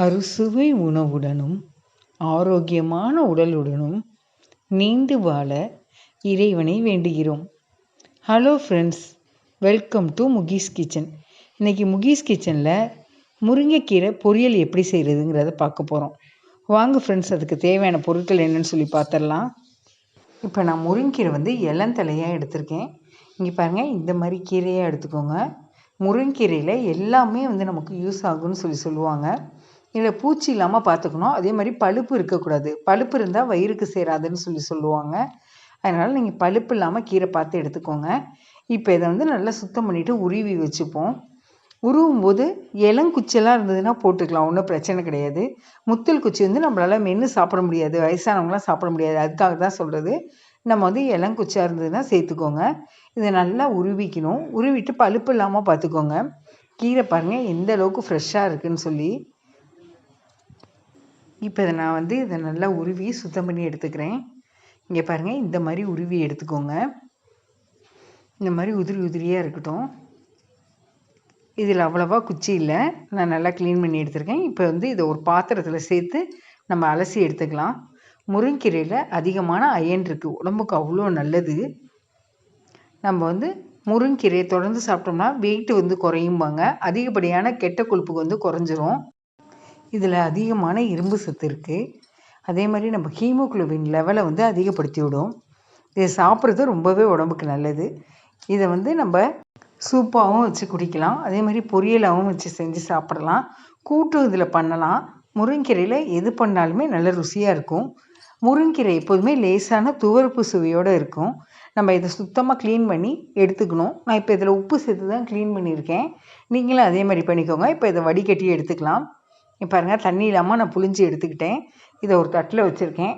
அறுசுவை உணவுடனும் ஆரோக்கியமான உடலுடனும் நீண்டு வாழ இறைவனை வேண்டுகிறோம். Hello friends welcome to Mukesh kitchen இன்றைக்கி முகீஸ் கிச்சனில் முருங்கைக்கீரை பொரியல் எப்படி செய்கிறதுங்கிறத பார்க்க போகிறோம் வாங்க ஃப்ரெண்ட்ஸ் அதுக்கு தேவையான பொருட்கள் என்னன்னு சொல்லி பார்த்துடலாம் இப்போ நான் முருங்கீரை வந்து இளந்தலையாக எடுத்திருக்கேன். இங்கே பாருங்கள் இந்த மாதிரி கீரையாக எடுத்துக்கோங்க. முருங்கீரையில் எல்லாமே வந்து நமக்கு யூஸ் ஆகும்னு சொல்லி சொல்லுவாங்க. இதில் பூச்சி இல்லாமல் பார்த்துக்கணும் அதே மாதிரி பழுப்பு இருக்கக்கூடாது. பழுப்பு இருந்தால் வயிறுக்கு சேராதுன்னு சொல்லி சொல்லுவாங்க. அதனால் நீங்கள் பழுப்பு இல்லாமல் கீரை பார்த்து எடுத்துக்கோங்க. இப்போ இதை வந்து நல்லா சுத்தம் பண்ணிவிட்டு உருவி வச்சுப்போம். உருவும் போது இளங்குச்சியெல்லாம் இருந்ததுன்னா போட்டுக்கலாம். ஒன்றும் பிரச்சனை கிடையாது. முத்தல் குச்சி வந்து நம்மளால் மென்று சாப்பிட முடியாது. வயசானவங்களாம் சாப்பிட முடியாது. அதுக்காக தான் சொல்கிறது நம்ம வந்து இளங்குச்சியாக இருந்ததுன்னா சேர்த்துக்கோங்க. இதை நல்லா உருவிக்கணும். உருவிட்டு பழுப்பு இல்லாமல் பார்த்துக்கோங்க கீரை பாருங்கள் எந்த அளவுக்கு ஃப்ரெஷ்ஷாக இருக்குதுன்னு சொல்லி. இப்போ இதை நான் வந்து இதை நல்லா உருவி சுத்தம் பண்ணி எடுத்துக்கிறேன். இங்கே பாருங்கள் இந்த மாதிரி உருவி எடுத்துக்கோங்க. இந்த மாதிரி உதிரி உதிரியாக இருக்கட்டும். இதில் அவ்வளோவா குச்சி இல்லை. நான் நல்லா க்ளீன் பண்ணி எடுத்துருக்கேன். இப்போ வந்து இதை ஒரு பாத்திரத்தில் சேர்த்து நம்ம அலசி எடுத்துக்கலாம். முருங்கீரையில் அதிகமான அயன் இருக்குது உடம்புக்கு அவ்வளோ நல்லது. நம்ம வந்து முருங்கீரையை தொடர்ந்து சாப்பிட்டோம்னா வெயிட் வந்து குறையும்பாங்க. அதிகப்படியான கெட்ட கொழுப்புக்கு வந்து குறைஞ்சிரும். இதில் அதிகமான இரும்பு சத்து இருக்குது அதே மாதிரி நம்ம ஹீமோக்ளோபின் லெவலை வந்து அதிகப்படுத்தி விடும். இதை சாப்பிட்றது ரொம்பவே உடம்புக்கு நல்லது. இதை வந்து நம்ம சூப்பாகவும் வச்சு குடிக்கலாம். அதே மாதிரி பொரியலாகவும் வச்சு செஞ்சு சாப்பிடலாம். கூட்டும் இதில் பண்ணலாம். முருங்கீரையில் எது பண்ணாலுமே நல்ல ருசியாக இருக்கும். முருங்கீரை எப்போதுமே லேசான துவர்ப்பு சுவையோடு இருக்கும். நம்ம இதை சுத்தமாக க்ளீன் பண்ணி எடுத்துக்கணும். நான் இப்போ இதில் உப்பு சேர்த்து தான் க்ளீன் பண்ணியிருக்கேன். நீங்களும் அதே மாதிரி பண்ணிக்கோங்க. இப்போ இதை வடிகட்டி எடுத்துக்கலாம். பாருங்கள் தண்ணி இல்லாமல் நான் புளிஞ்சு எடுத்துக்கிட்டேன். இதை ஒரு தட்டில் வச்சுருக்கேன்.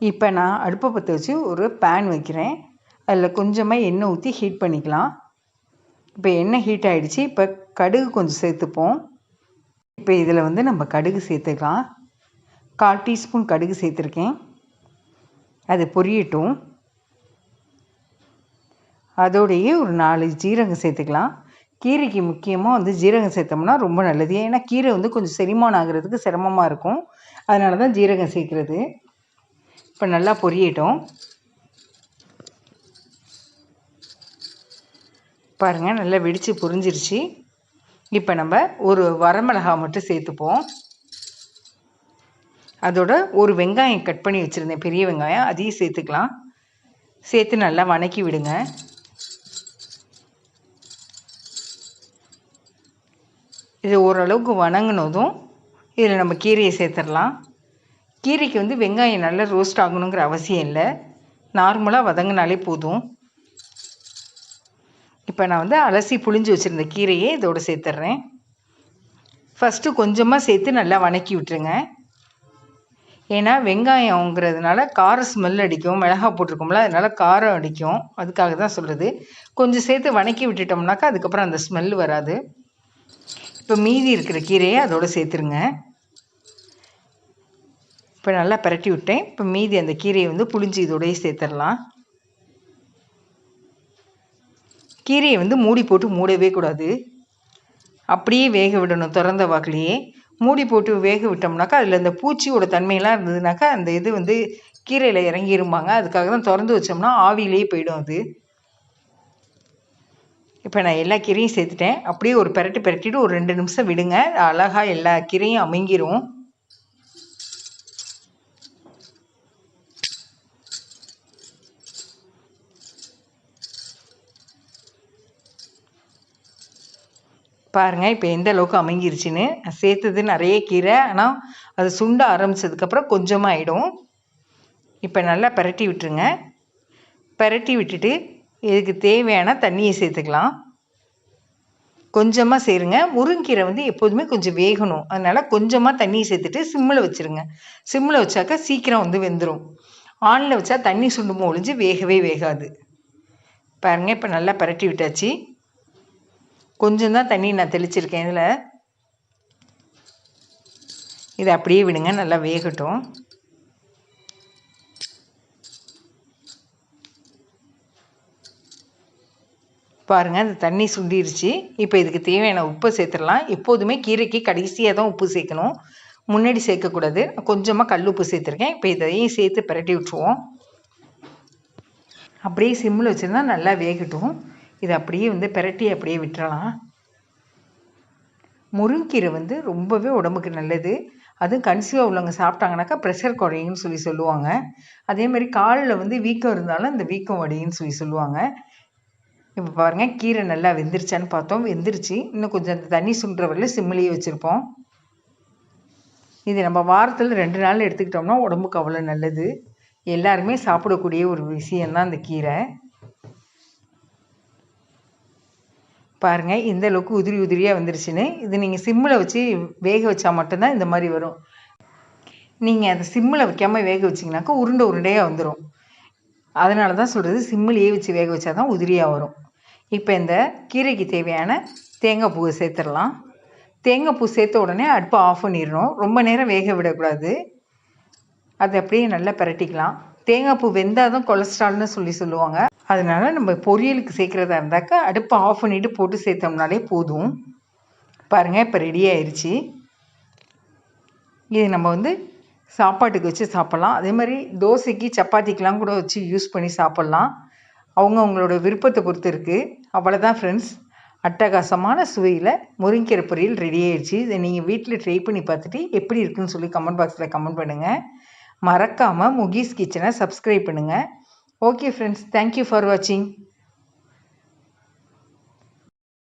இப்போ நான் அடுப்பை பற்ற வச்சு ஒரு பேன் வைக்கிறேன். அதில் கொஞ்சமாக எண்ணெய் ஊற்றி ஹீட் பண்ணிக்கலாம். இப்போ எண்ணெய் ஹீட் ஆகிடுச்சு இப்போ கடுகு கொஞ்சம் சேர்த்துப்போம். இப்போ இதில் வந்து நம்ம கடுகு சேர்த்துக்கலாம். கால் டீஸ்பூன் கடுகு சேர்த்துருக்கேன். அது பொரியட்டும். அதோடையே ஒரு நாலு ஜீரகம் சேர்த்துக்கலாம். கீரைக்கு முக்கியமாக வந்து ஜீரகம் சேர்த்தோம்னா ரொம்ப நல்லது. ஏன்னா கீரை வந்து கொஞ்சம் செரிமானம் ஆகிறதுக்கு சிரமமாக இருக்கும். அதனால தான் ஜீரகம் சேர்க்குறது. இப்போ நல்லா பொரியட்டும். பாருங்கள் நல்லா வெடித்து பொரிஞ்சிருச்சு. இப்போ நம்ம ஒரு வரமிளகா மட்டும் சேர்த்துப்போம். அதோட ஒரு வெங்காயம் கட் பண்ணி வச்சுருந்தேன். பெரிய வெங்காயம் அதையும் சேர்த்துக்கலாம். சேர்த்து நல்லா வணக்கி விடுங்க. இது ஓரளவுக்கு வணங்கினதும் இதில் நம்ம கீரையை சேர்த்துடலாம். கீரைக்கு வந்து வெங்காயம் நல்லா ரோஸ்ட் ஆகணுங்கிற அவசியம் இல்லை. நார்மலாக வதங்கினாலே போதும். இப்போ நான் வந்து அலசி புளிஞ்சு வச்சுருந்த கீரையை இதோடு சேர்த்துட்றேன் ஃபஸ்ட்டு கொஞ்சமாக சேர்த்து நல்லா வணக்கி விட்டுருங்க. ஏன்னா வெங்காயங்கிறதுனால கார ஸ்மெல் அடிக்கும். மிளகா போட்டிருக்கோம்ல அதனால் காரம் அடிக்கும். அதுக்காக தான் சொல்கிறது கொஞ்சம் சேர்த்து வணக்கி விட்டுட்டோம்னாக்கா அதுக்கப்புறம் அந்த ஸ்மெல் வராது. இப்போ மீதி இருக்கிற கீரையை அதோடு சேர்த்துருங்க. இப்போ நல்லா பரட்டி விட்டேன். இப்போ மீதி அந்த கீரையை வந்து புளிஞ்சு இதோடய சேர்த்துடலாம். கீரையை வந்து மூடி போட்டு மூடவே கூடாது. அப்படியே வேக விடணும் திறந்த வாக்கிலேயே. மூடி போட்டு வேக விட்டோம்னாக்கா அதில் அந்த பூச்சியோட தன்மையெல்லாம் இருந்ததுனாக்கா அந்த இது வந்து கீரையில் இறங்கிரும்பாங்க அதுக்காக தான் திறந்து வச்சோம்னா ஆவியிலேயே போயிடும் அது. இப்போ நான் எல்லா கீரையும் சேர்த்துட்டேன். அப்படியே ஒரு பெரட்டு பெரட்டிட்டு ஒரு ரெண்டு நிமிஷம் விடுங்க. அழகாக எல்லா கீரையும் அமைங்கிரும். பாருங்கள் இப்போ எந்த அளவுக்கு அமைங்கிருச்சுன்னு. சேர்த்தது நிறைய கீரை ஆனால் அது சுண்ட ஆரம்பித்ததுக்கப்புறம் கொஞ்சமாக ஆகிடும் இப்போ நல்லா பரட்டி விட்டுருங்க. பரட்டி விட்டுட்டு இதுக்கு தேவையான தண்ணியை சேர்த்துக்கலாம். கொஞ்சமாக சேருங்க. முருங்கீரை வந்து எப்போதுமே கொஞ்சம் வேகணும். அதனால் கொஞ்சமாக தண்ணியை சேர்த்துட்டு சிம்மில் வச்சுருங்க. சிம்மில் வச்சாக்கா சீக்கிரம் வந்து வெந்துடும் ஆனில் வச்சா தண்ணி சுண்டும் ஒழிஞ்சு வேகவே வேகாது. பாருங்கள் இப்போ நல்லா பரட்டி விட்டாச்சு. கொஞ்சம் தான் தண்ணி நான் தெளிச்சிருக்கேன் இதில். இதை அப்படியே விடுங்க நல்லா வேகட்டும். பாருங்கள் அந்த தண்ணி சுண்டிருச்சு. இப்போ இதுக்கு தேவையான உப்பு சேர்த்துடலாம். எப்போதுமே கீரைக்கு கடைசியாக தான் உப்பு சேர்க்கணும். முன்னாடி சேர்க்கக்கூடாது. கொஞ்சமாக கல் உப்பு சேர்த்துருக்கேன். இப்போ இதையும் சேர்த்து பிரட்டி விட்டுருவோம். அப்படியே சிம்மில் வச்சுருந்தா நல்லா வேகட்டும். இதை அப்படியே வந்து பிரட்டி அப்படியே விட்டுறலாம். முருங்கீரை வந்து ரொம்பவே உடம்புக்கு நல்லது. அதுவும் கன்சீவாக உள்ளவங்க சாப்பிட்டாங்கனாக்கா ப்ரெஷர் குறையும்னு சொல்லி சொல்லுவாங்க. அதே மாதிரி காலில் வந்து வீக்கம் இருந்தாலும் அந்த வீக்கம் வடியுன்னு சொல்லி சொல்லுவாங்க. இப்போ பாருங்கள் கீரை நல்லா வெந்துருச்சான்னு பார்த்தோம். வெந்துருச்சு. இன்னும் கொஞ்சம் அந்த தண்ணி சுண்டுற வரையில் சிம்மிலேயே வச்சுருப்போம். இது நம்ம வாரத்தில் ரெண்டு நாள் எடுத்துக்கிட்டோம்னா உடம்புக்கு அவ்வளோ நல்லது. எல்லாருமே சாப்பிடக்கூடிய ஒரு விஷயந்தான் அந்த கீரை. பாருங்கள் இந்த அளவுக்கு உதிரி உதிரியாக வந்துருச்சுன்னு. இது நீங்கள் சிம்மில் வச்சு வேக வச்சா மட்டும்தான் இந்த மாதிரி வரும். நீங்கள் அதை சிம்மில் வைக்காமல் வேக வச்சிங்கனாக்கா உருண்டை உருண்டையாக வந்துடும் அதனால தான் சொல்கிறது சிம்மிலேயே வச்சு வேக வச்சா தான் உதிரியாக வரும். இப்போ இந்த கீரைக்கு தேவையான தேங்காய் பூவை சேர்த்துடலாம். தேங்காய் பூ சேர்த்த உடனே அடுப்பை ஆஃப் பண்ணிடணும். ரொம்ப நேரம் வேக விடக்கூடாது. அதை அப்படியே நல்லா பிரட்டிக்கலாம். தேங்காய் பூ வெந்தால் தான் கொலஸ்ட்ரால்னு சொல்லி சொல்லுவாங்க. அதனால் நம்ம பொரியலுக்கு சேர்க்குறதா இருந்தாக்கா அடுப்பை ஆஃப் பண்ணிவிட்டு போட்டு சேர்த்தோம்னாலே போதும். பாருங்கள் இப்போ ரெடி ஆயிடுச்சு இது நம்ம வந்து சாப்பாட்டுக்கு வச்சு சாப்பிட்லாம். அதே மாதிரி தோசைக்கு சப்பாத்திக்கெலாம் கூட வச்சு யூஸ் பண்ணி சாப்பிட்லாம். அவங்க அவங்களோட விருப்பத்தை பொறுத்து இருக்குது அவ்வளோதான் ஃப்ரெண்ட்ஸ் அட்டகாசமான சுவையில் முருங்கீரை பொரியல் ரெடி ஆயிடுச்சு. இதை நீங்கள் வீட்டில் ட்ரை பண்ணி பார்த்துட்டு எப்படி இருக்குன்னு சொல்லி கமெண்ட் பாக்ஸில் கமெண்ட் பண்ணுங்கள் மறக்காமல் முகீஸ் கிச்சனை சப்ஸ்கிரைப் பண்ணுங்கள் ஓகே ஃப்ரெண்ட்ஸ் தேங்க்யூ ஃபார் வாட்சிங்